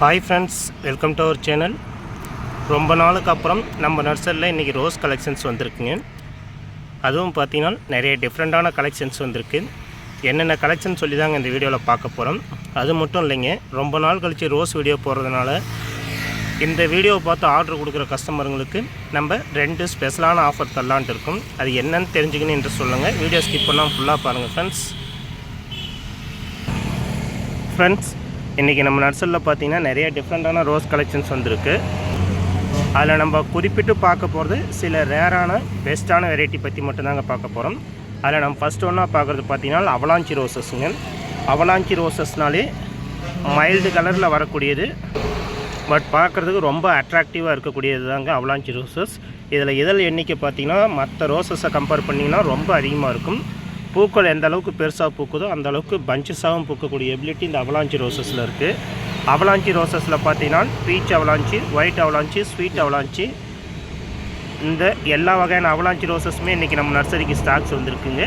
Hi friends welcome to our channel ரொம்ப நாளுக்கு அப்புறம் நம்ம நர்சரியில் இன்றைக்கி ரோஸ் கலெக்ஷன்ஸ் வந்திருக்குங்க. அதுவும் பார்த்தீங்கன்னா நிறைய டிஃப்ரெண்ட்டான கலெக்ஷன்ஸ் வந்திருக்கு. என்னென்ன கலெக்ஷன் சொல்லி தாங்க இந்த வீடியோவில் பார்க்க போகிறோம் அது மட்டும் இல்லைங்க ரொம்ப நாள் கழித்து ரோஸ் வீடியோ போடுறதுனால இந்த வீடியோவை பார்த்து ஆர்டர் கொடுக்குற கஸ்டமருங்களுக்கு நம்ம ரெண்டு ஸ்பெஷலான ஆஃபர் தரலான்ட்டு இருக்கும். அது என்னென்னு தெரிஞ்சுக்கணும் என்று சொல்லுங்கள் வீடியோ ஸ்கிப் பண்ணால் ஃபுல்லாக பாருங்கள் ஃப்ரெண்ட்ஸ் ஃப்ரெண்ட்ஸ் இன்றைக்கி நம்ம நர்சரியில் பார்த்தீங்கன்னா நிறைய டிஃப்ரெண்ட்டான ரோஸ் கலெக்ஷன்ஸ் வந்துருக்கு. அதில் நம்ம குறிப்பிட்டு பார்க்க போகிறது சில ரேரான பெஸ்ட்டான வெரைட்டி பற்றி மட்டும்தாங்க பார்க்க போகிறோம். அதில் நம்ம ஃபஸ்ட் ஒன்றா பார்க்குறது பார்த்தீங்கன்னா அவலாஞ்சி ரோசஸ்ங்க அவலாஞ்சி ரோசஸ்னாலே மைல்டு கலரில் வரக்கூடியது. பட் பார்க்குறதுக்கு ரொம்ப அட்ராக்டிவாக இருக்கக்கூடியது தாங்க அவலாஞ்சி ரோசஸ் இதில் இதழ் எண்ணிக்கை பார்த்தீங்கன்னா மற்ற ரோசஸை கம்பேர் பண்ணிங்கன்னா ரொம்ப அதிகமாக இருக்கும். பூக்கள் எந்த அளவுக்கு பெருசாக பூக்குதோ அந்த அளவுக்கு பஞ்சஸாகவும் பூக்கக்கூடிய எபிலிட்டி இந்த அவலாஞ்சி ரோசஸில் இருக்குது அவலாஞ்சி ரோசஸில் பார்த்தீங்கன்னா peach avalanche white avalanche sweet avalanche இந்த எல்லா வகையான அவலாஞ்சி ரோசஸுமே இன்றைக்கி நம்ம நர்சரிக்கு ஸ்டாக்ஸ் வந்திருக்குங்க.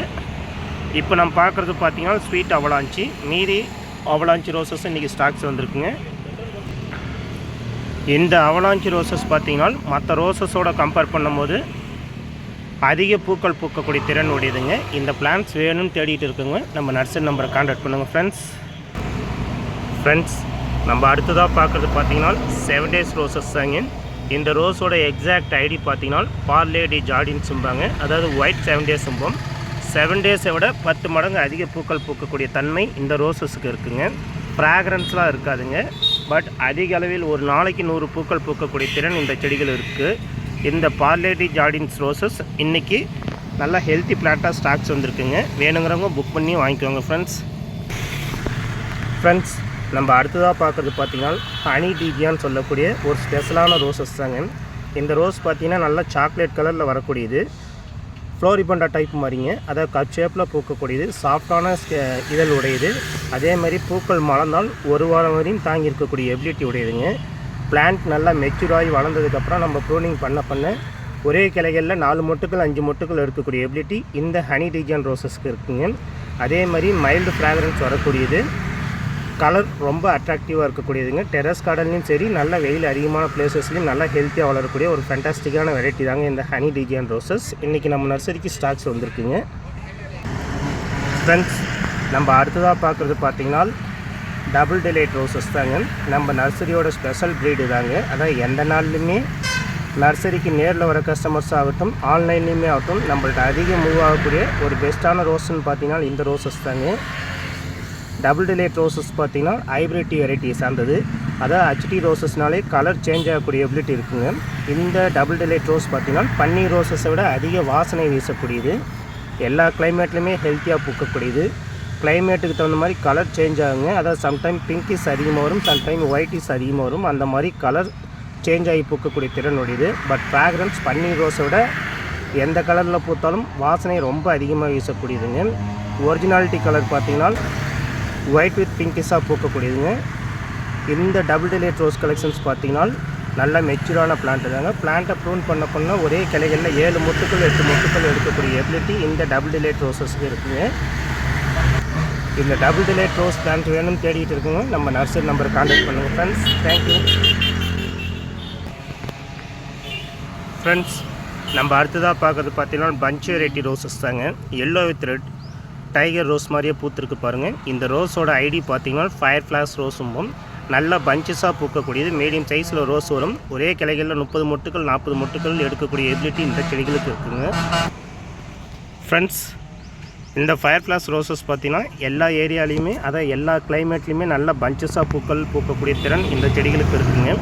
இப்போ நம்ம பார்க்குறது பார்த்தீங்கன்னா ஸ்வீட் அவலாஞ்சி மீதி அவலாஞ்சி ரோசஸ் இன்றைக்கி ஸ்டாக்ஸ் வந்திருக்குங்க. இந்த அவலாஞ்சி ரோசஸ் பார்த்தீங்கன்னா மற்ற ரோசஸோடு கம்பேர் பண்ணும்போது அதிக பூக்கள் பூக்கக்கூடிய திறன் உடையதுங்க. இந்த பிளான்ஸ் வேணும்னு தேடிட்டு இருக்குங்க நம்ம நர்சரி நம்பரை கான்டாக்ட் பண்ணுங்கள் ஃப்ரெண்ட்ஸ் ஃப்ரெண்ட்ஸ் நம்ம அடுத்ததாக பார்க்குறது பார்த்தீங்கன்னா செவன் டேஸ் ரோசஸ் தாங்க. இந்த ரோஸோட எக்ஸாக்ட் ஐடி பார்த்தீங்கன்னா பார்லேடி ஜாடின்னு சும்பாங்க அதாவது ஒயிட் செவன் டேஸ் சும்பம் செவன் டேஸை விட பத்து மடங்கு அதிக பூக்கள் பூக்கக்கூடிய தன்மை இந்த ரோசஸுக்கு இருக்குங்க. ஃப்ராக்ரன்ஸ்லாம் இருக்காதுங்க. பட் அதிக அளவில் ஒரு நாளைக்கு நூறு பூக்கள் பூக்கக்கூடிய திறன் இந்த செடிகள் இருக்குது இந்த பார்லேடி ஜார்டின்ஸ் ரோசஸ் இன்றைக்கி நல்லா ஹெல்த்தி பிளாட்டாக ஸ்டாக்ஸ் வந்திருக்குங்க. வேணுங்கிறவங்க புக் பண்ணி வாங்கிக்கோங்க ஃப்ரெண்ட்ஸ் ஃப்ரெண்ட்ஸ் நம்ம அடுத்ததாக பார்க்குறது பார்த்தீங்கன்னா ஹனி டீஜியான்னு சொல்லக்கூடிய ஒரு ஸ்பெஷலான ரோசஸ் தாங்க. இந்த ரோஸ் பார்த்திங்கன்னா நல்லா சாக்லேட் கலரில் வரக்கூடியது. ஃப்ளோரிபண்டா டைப் மாதிரிங்க. அதாவது கப் ஷேப்பில் பூக்கக்கூடியது. சாஃப்டான இதழ் உடையது அதே மாதிரி பூக்கள் மலர்ந்தால் ஒரு வாரம் வரையும் தாங்கி இருக்கக்கூடிய எபிலிட்டி உடையதுங்க. பிளான்ட் நல்லா மெச்சூர் ஆகி வளர்ந்ததுக்கப்புறம் நம்ம ப்ரூனிங் பண்ண பண்ண ஒரே கிளைகளில் நாலு மொட்டுக்கள் அஞ்சு மொட்டுக்கள் எடுக்கக்கூடிய எபிலிட்டி இந்த ஹனி டீஜன் ரோசஸ்க்கு இருக்குங்க. அதே மாதிரி மைல்டு ஃப்ராக்ரன்ஸ் வரக்கூடியது. கலர் ரொம்ப அட்ராக்டிவாக இருக்கக்கூடியதுங்க. டெரஸ் கார்டன்லையும் சரி நல்ல வெயில் அதிகமான பிளேசஸ்லையும் நல்லா ஹெல்த்தியாக வளரக்கூடிய ஒரு ஃபேண்டாஸ்டிக்கான வெரைட்டி தாங்க இந்த ஹனி டிஜியன் ரோசஸ் இன்றைக்கி நம்ம நர்சரிக்கு ஸ்டாக்ஸ் வந்திருக்குங்க. ஃப்ரெண்ட்ஸ் நம்ம அடுத்ததாக பார்க்குறது பார்த்திங்கன்னா டபுள் டிலைட் ரோசஸ் தாங்க. நம்ம நர்சரியோட ஸ்பெஷல் ப்ரீடு தாங்க. அதான் எந்த நாள்லையுமே நர்சரிக்கு நேரில் வர கஸ்டமர்ஸ் ஆகட்டும் ஆன்லைன்லேயுமே ஆகட்டும் நம்மள்ட்ட அதிகம் மூவ் ஆகக்கூடிய ஒரு பெஸ்ட்டான ரோஸ்ன்னு பார்த்தீங்கன்னா இந்த ரோசஸ் தாங்க. டபுள் டிலேட் ரோசஸ் பார்த்தீங்கன்னா ஹைப்ரிட் வெரைட்டி சார்ந்தது. அதாவது ஹச்டி ரோசஸ்னாலே கலர் சேஞ்ச் ஆகக்கூடிய எபிலிட்டி இருக்குங்க. இந்த டபுள் டிலேட் ரோஸ் பார்த்தீங்கன்னா பன்னீர் ரோசஸை விட அதிக வாசனை வீசக்கூடியது. எல்லா கிளைமேட்லையுமே ஹெல்த்தியாக பூக்கக்கூடியது. கிளைமேட்டுக்கு தகுந்த மாதிரி கலர் சேஞ்ச் ஆகுங்க. அதாவது சம்டைம் பிங்கிஸ் அதிகமாக வரும் சம்டைம் ஒயிட்டிஸ் அதிகமாக வரும். அந்த மாதிரி கலர் சேஞ்ச் ஆகி பூக்கக்கூடிய திறன் உடையது. பட் ஃப்ராக்ரன்ஸ் பன்னீர் ரோஸை விட எந்த கலரில் பூத்தாலும் வாசனை ரொம்ப அதிகமாக வீசக்கூடியதுங்க. ஒரிஜினாலிட்டி கலர் பார்த்தீங்கன்னா ஒயிட் வித் பிங்கிஸாக பூக்கக்கூடியதுங்க. இந்த டபுள் டிலேட் ரோஸ் கலெக்ஷன்ஸ் பார்த்தீங்கன்னா நல்ல மெச்சூரான பிளான்ட் தாங்க. பிளான்ட்டை ப்ரூன் பண்ண பண்ண ஒரே கிளைகளில் ஏழு முத்துக்கள் எட்டு முட்டுக்கள் எடுக்கக்கூடிய எபிலிட்டி இந்த டபுள் டிலேட் ரோசஸ்க்கு இருக்குதுங்க இந்த டபுள் டிலேட் ரோஸ் பிளான்ட் வேணும்னு தேடிட்டு இருக்கோங்க நம்ம நர்சரி நம்பரை கான்டாக்ட் பண்ணுங்கள் ஃப்ரெண்ட்ஸ் தேங்க்யூ ஃப்ரெண்ட்ஸ் நம்ம அடுத்ததாக பார்க்குறது பார்த்தீங்கன்னா பஞ்ச் வெரைட்டி ரோசஸ் தாங்க. Yellow with red tiger rose மாதிரியே பூத்துருக்கு பாருங்கள் இந்த ரோஸோட ஐடி பார்த்தீங்கன்னா ஃபயர் ஃப்ளாஸ் ரோஸும்போம் நல்லா பஞ்சஸாக பூக்கக்கூடியது. மீடியம் சைஸில் ரோஸ் வரும். ஒரே கிளைகளில் முப்பது மொட்டுக்கள் நாற்பது மொட்டுக்கள் எடுக்கக்கூடிய எபிலிட்டி இந்த செடிகளுக்கு இருக்குங்க. ஃப்ரெண்ட்ஸ் இந்த ஃபயர் ஃப்ளாஸ் ரோசஸ் பார்த்தீங்கன்னா எல்லா ஏரியாலையுமே அதாவது எல்லா கிளைமேட்லேயுமே நல்ல பஞ்சஸாக பூக்கள் பூக்கக்கூடிய திறன் இந்த செடிகளுக்கு இருக்குதுங்க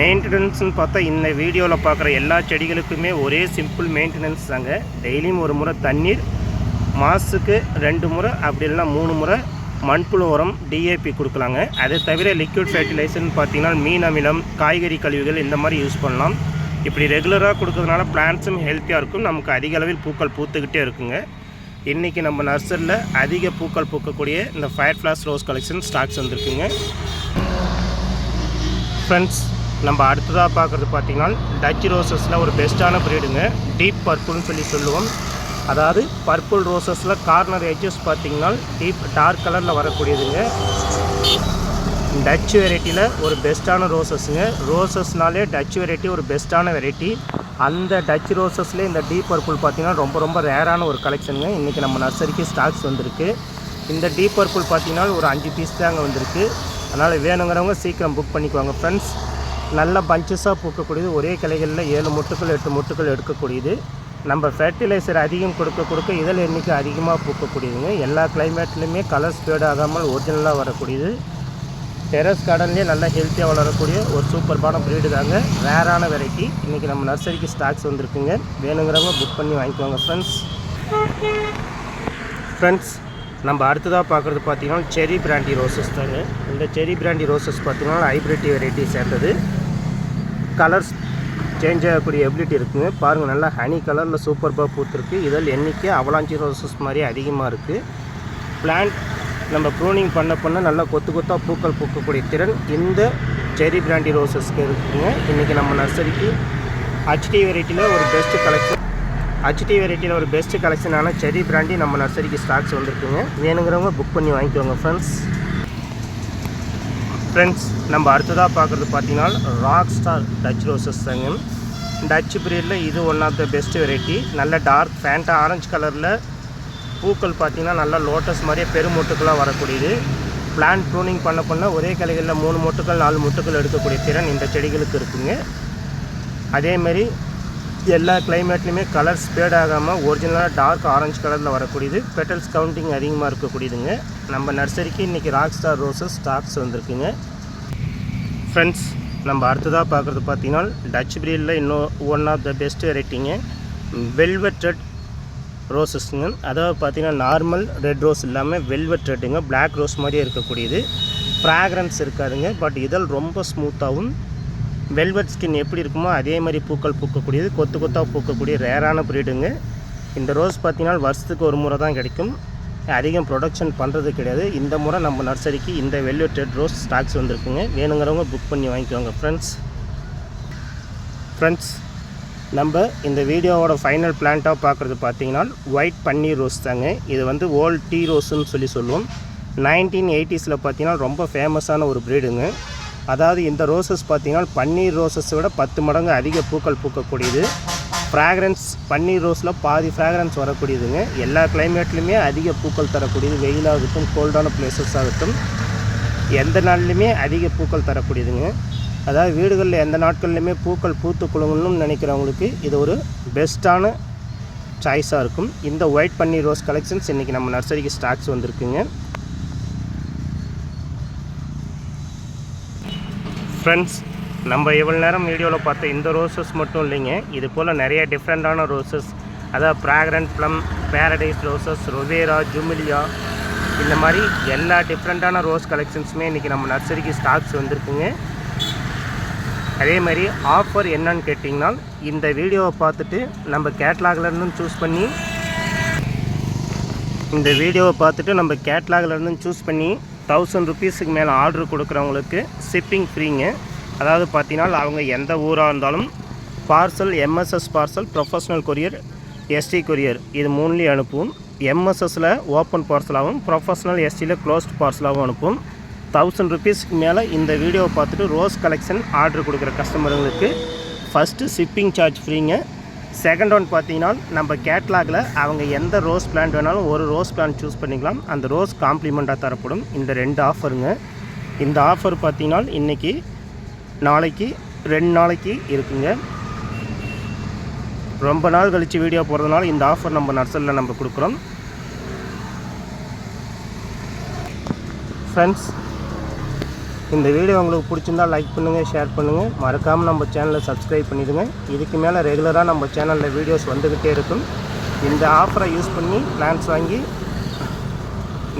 மெயின்டெனன்ஸ்னு பார்த்தா இந்த வீடியோவில் பார்க்குற எல்லா செடிகளுக்குமே ஒரே சிம்பிள் மெயின்டெனன்ஸ் தாங்க. டெய்லியும் ஒரு முறை தண்ணீர் மாதத்துக்கு ரெண்டு முறை அப்படி இல்லைனா மூணு முறை மண்புழு உரம் டிஏபி கொடுக்கலாங்க. அதை தவிர லிக்விட் ஃபர்டிலைசர்னு பார்த்தீங்கன்னா மீன் அமிலம் காய்கறி கழிவுகள் இந்த மாதிரி யூஸ் பண்ணலாம். இப்படி ரெகுலராக கொடுக்கறதுனால பிளான்ட்ஸும் ஹெல்த்தியாக இருக்கும். நமக்கு அதிக அளவில் பூக்கள் பூத்துக்கிட்டே இருக்குங்க. இன்றைக்கி நம்ம நர்சரியில் அதிக பூக்கள் பூக்கக்கூடிய இந்த fire flash rose collection stocks வந்திருக்குங்க. ஃப்ரெண்ட்ஸ் நம்ம அடுத்ததாக பார்க்குறது பார்த்திங்கன்னா டச் ரோசஸில் ஒரு பெஸ்ட்டான ப்ரீடுங்க டீப் பர்பிள்னு சொல்லி சொல்லுவோம். அதாவது பர்பிள் ரோசஸில் கார்னர் எஜஸ் பார்த்தீங்கன்னா டீப் டார்க் கலரில் வரக்கூடியதுங்க. டச் வெரைட்டியில் ஒரு பெஸ்ட்டான ரோசஸுங்க ரோசஸ்னாலே டச் வெரைட்டி ஒரு பெஸ்ட்டான வெரைட்டி அந்த டச் ரோசஸ்லேயே இந்த டீப் பர்பிள் பார்த்தீங்கன்னா ரொம்ப ரொம்ப ரேரான ஒரு கலெக்ஷனுங்க இன்றைக்கி நம்ம நர்சரிக்கு ஸ்டாக்ஸ் வந்திருக்கு. இந்த டீப் பர்பிள் பார்த்தீங்கன்னா ஒரு அஞ்சு பீஸ் தாங்க வந்திருக்கு. அதனால் வேணுங்கிறவங்க சீக்கிரம் புக் பண்ணிக்குவாங்க ஃப்ரெண்ட்ஸ் நல்ல பஞ்சஸாக பூக்கக்கூடியது. ஒரே கிளைகளில் ஏழு முட்டுக்கள் எட்டு முட்டுக்கள் எடுக்கக்கூடியது. நம்ம ஃபெர்டிலைசர் அதிகம் கொடுக்க கொடுக்க இதழ் எண்ணிக்கை அதிகமாக பூக்கக்கூடியதுங்க. எல்லா கிளைமேட்லேயுமே கலர் ஸ்பேட் ஆகாமல் ஒரிஜினலாக வரக்கூடியது. டெரஸ் கார்டன்லேயே நல்லா ஹெல்த்தியாக வளரக்கூடிய ஒரு சூப்பர்பான ப்ரீடு தாங்க. ரேரான வெரைட்டி இன்றைக்கி நம்ம நர்சரிக்கு ஸ்டாக்ஸ் வந்திருக்குங்க. வேணுங்கிறவங்க புக் பண்ணி வாங்கிக்கோங்க ஃப்ரெண்ட்ஸ் ஃப்ரெண்ட்ஸ் நம்ம அடுத்ததாக பார்க்குறது பார்த்திங்கன்னா செரி பிராண்டி ரோசஸ் தாங்க. இந்த செரி பிராண்டி ரோசஸ் பார்த்தீங்கன்னா ஹைப்ரிட்டி வெரைட்டி சேர்ந்தது. கலர்ஸ் சேஞ்ச் ஆகக்கூடிய எபிலிட்டி இருக்குங்க. பாருங்கள் நல்லா ஹனி கலரில் சூப்பர்பாக பூத்துருக்கு. இதில் எண்ணிக்கை அவலாஞ்சி ரோசஸ் மாதிரி அதிகமாக இருக்குது பிளான்ட் நம்ம ப்ரூனிங் பண்ண பண்ண நல்லா கொத்து கொத்தாக பூக்கள் பூக்கக்கூடிய திறன் இந்த செரி பிராண்டி ரோசஸ்க்கு இருக்குங்க. இன்றைக்கி நம்ம நர்சரிக்கு ஹச்டி வெரைட்டியில் ஒரு பெஸ்ட் கலெக்ஷன் ஹச்டி வெரைட்டியில் ஒரு பெஸ்ட் கலெக்ஷனான செரி பிராண்டி நம்ம நர்சரிக்கு ஸ்டாக்ஸ் வந்துருக்குங்க. வேணுங்கிறவங்க புக் பண்ணி வாங்கிக்கோங்க ஃப்ரெண்ட்ஸ் ஃப்ரெண்ட்ஸ் நம்ம அடுத்ததாக பார்க்குறது பார்த்தீங்கன்னா ராக் ஸ்டார் டச் ரோசஸ் தாங்க. டச் பிரியடில் இது one of the best variety நல்ல டார்க் ஃபேண்ட்டாக ஆரஞ்சு கலரில் பூக்கள் பார்த்தீங்கன்னா நல்லா லோட்டஸ் மாதிரியே பெருமொட்டுக்களாக வரக்கூடியது. பிளான்ட் ப்ரூனிங் பண்ண பண்ண ஒரே கிளைகளில் மூணு மொட்டுக்கள் நாலு மொட்டுக்கள் எடுக்கக்கூடிய திறன் இந்த செடிகளுக்கு இருக்குங்க. அதேமாரி எல்லா கிளைமேட்லேயுமே கலர் ஸ்பேட் ஆகாமல் ஒரிஜினலாக டார்க் ஆரஞ்சு கலரில் வரக்கூடியது. பெட்டல்ஸ் கவுண்டிங் அதிகமாக இருக்கக்கூடியதுங்க. நம்ம நர்சரிக்கு இன்றைக்கி ராக் ஸ்டார் ரோஸஸ் ஸ்டாக்ஸ் வந்திருக்குங்க. ஃப்ரெண்ட்ஸ் நம்ம அடுத்ததாக பார்க்குறது பார்த்தீங்கன்னா டச் பிரீடில் இன்னும் ஒன் ஆஃப் த பெஸ்ட் வெரைட்டிங்க வெல்வெட் ரெட் ரோஸஸ்ங்க அதாவது பார்த்தீங்கன்னா நார்மல் ரெட் ரோஸ் இல்லாமல் வெல்வெட் ரெட்டுங்க பிளாக் ரோஸ் மாதிரியே இருக்கக்கூடியது. ஃப்ராக்ரன்ஸ் இருக்காதுங்க. பட் இதழ் ரொம்ப ஸ்மூத்தாகவும் வெல்வெட் ஸ்கின் எப்படி இருக்குமோ அதே மாதிரி பூக்கள் பூக்கக்கூடியது. கொத்து கொத்தாக பூக்கக்கூடிய ரேரான ப்ரீடுங்க இந்த ரோஸ் பார்த்தீங்கன்னா வருஷத்துக்கு ஒரு முறை தான் கிடைக்கும். அதிகம் ப்ரொடக்ஷன் பண்ணுறது கிடையாது. இந்த முறை நம்ம நர்சரிக்கு இந்த வெல்வெட் ரெட் ரோஸ் ஸ்டாக்ஸ் வந்திருக்குங்க. வேணுங்கிறவங்க புக் பண்ணி வாங்கிக்கோங்க ஃப்ரெண்ட்ஸ் ஃப்ரெண்ட்ஸ் நம்ம இந்த வீடியோவோட ஃபைனல் பிளான்ட்டாக பார்க்குறது பார்த்தீங்கன்னா ஒயிட் பன்னீர் ரோஸ் தாங்க. இது வந்து ஓல்ட் டீ ரோஸ்ன்னு சொல்லி சொல்லுவோம். நைன்டீன் எயிட்டிஸில் பார்த்தீங்கன்னா ரொம்ப ஃபேமஸான ஒரு ப்ரீடுங்க அதாவது இந்த ரோசஸ் பார்த்தீங்கன்னா பன்னீர் ரோசஸை விட பத்து மடங்கு அதிக பூக்கள் பூக்கக்கூடியது. ஃப்ராக்ரன்ஸ் பன்னீர் ரோஸில் பாதி ஃப்ராக்ரன்ஸ் வரக்கூடியதுங்க. எல்லா கிளைமேட்லையுமே அதிக பூக்கள் தரக்கூடியது. வெயிலாகட்டும் கோல்டான பிளேசஸ் ஆகட்டும் எந்த நாள்லையுமே அதிக பூக்கள் தரக்கூடியதுங்க. அதாவது வீடுகளில் எந்த நாட்கள்லையுமே பூக்கள் பூத்து குழுங்கணும்னு நினைக்கிறவங்களுக்கு இது ஒரு பெஸ்ட்டான சாய்ஸாக இருக்கும். இந்த ஒயிட் பன்னீர் ரோஸ் கலெக்ஷன்ஸ் இன்றைக்கி நம்ம நர்சரிக்கு ஸ்டாக்ஸ் வந்திருக்குங்க. ஃப்ரெண்ட்ஸ் நம்ம இவ்வளோ நேரம் வீடியோவில் பார்த்த இந்த ரோசஸ் மட்டும் இல்லைங்க. இது போல் நிறைய டிஃப்ரெண்ட்டான ரோசஸ் அதாவது ப்ராக்ரன் ப்ளம் பேரடைஸ் ரோசஸ் ரொவேரா ஜுமிலியா இந்த மாதிரி எல்லா டிஃப்ரெண்ட்டான ரோஸ் கலெக்ஷன்ஸுமே இன்றைக்கி நம்ம நர்சரிக்கு ஸ்டாக்ஸ் வந்திருக்குங்க. அதே மாதிரி ஆஃபர் என்னன்னு கேட்டிங்கன்னா இந்த வீடியோவை பார்த்துட்டு நம்ம கேட்லாக்லேருந்து சூஸ் பண்ணி இந்த வீடியோவை பார்த்துட்டு நம்ம கேட்லாக்லேருந்து சூஸ் பண்ணி தௌசண்ட் ருபீஸுக்கு மேலே ஆர்டர் கொடுக்குறவங்களுக்கு ஷிப்பிங் ஃப்ரீங்க அதாவது பார்த்தீங்கன்னா அவங்க எந்த ஊராக இருந்தாலும் parcel MSS parcel professional courier ST courier இது மூணுலேயும் அனுப்புவோம். எம்எஸ்எஸில் ஓப்பன் பார்சலாகவும் ப்ரொஃபஷ்னல் எஸ்டியில் க்ளோஸ்ட் பார்சலாகவும் அனுப்புவோம். தௌசண்ட் ருபீஸ்க்கு மேலே இந்த வீடியோவை பார்த்துட்டு ரோஸ் கலெக்ஷன் ஆர்டர் கொடுக்குற கஸ்டமருங்களுக்கு ஃபஸ்ட்டு ஷிப்பிங் சார்ஜ் ஃப்ரீங்க செகண்ட் ஒன் பார்த்தீங்கன்னா நம்ம கேட்லாகில் அவங்க எந்த ரோஸ் பிளான்ட் வேணாலும் ஒரு ரோஸ் பிளான் சூஸ் பண்ணிக்கலாம். அந்த ரோஸ் காம்ப்ளிமெண்ட்டாக தரப்படும். இந்த ரெண்டு ஆஃபருங்க இந்த ஆஃபர் பார்த்தீங்கன்னா இன்றைக்கி நாளைக்கு ரெண்டு நாளைக்கு இருக்குங்க. ரொம்ப நாள் கழித்து வீடியோ போகிறதுனால இந்த ஆஃபர் நம்ம நர்சரியில் நம்ம கொடுக்குறோம். ஃப்ரெண்ட்ஸ் இந்த வீடியோ உங்களுக்கு பிடிச்சிருந்தா லைக் பண்ணுங்கள் ஷேர் பண்ணுங்கள் மறக்காமல் நம்ம சேனலை சப்ஸ்கிரைப் பண்ணிடுங்க. இதுக்கு மேலே ரெகுலராக நம்ம சேனலில் வீடியோஸ் வந்துக்கிட்டே இருக்கும். இந்த ஆஃபரை யூஸ் பண்ணி பிளான்ஸ் வாங்கி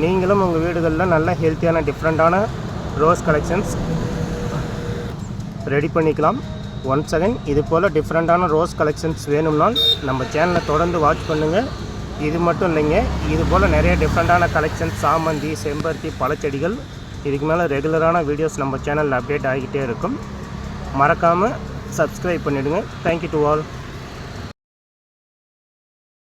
நீங்களும் உங்கள் வீடுகளில் நல்ல ஹெல்த்தியான டிஃப்ரெண்ட்டான ரோஸ் கலெக்ஷன்ஸ் ரெடி பண்ணிக்கலாம். ஒன் செகண்ட் இது போல் டிஃப்ரெண்ட்டான ரோஸ் கலெக்ஷன்ஸ் வேணும்னால் நம்ம சேனலை தொடர்ந்து வாட்ச் பண்ணுங்கள் இது மட்டும் இல்லைங்க இது போல் நிறைய டிஃப்ரெண்ட்டான கலெக்ஷன்ஸ் சாமந்தி செம்பருத்தி பழச்செடிகள் இதுக்கு மேலே ரெகுலரான வீடியோஸ் நம்ம சேனலில் அப்டேட் ஆகிக்கிட்டே இருக்கும். மறக்காமல் சப்ஸ்கிரைப் பண்ணிவிடுங்க தேங்க்யூ டு ஆல்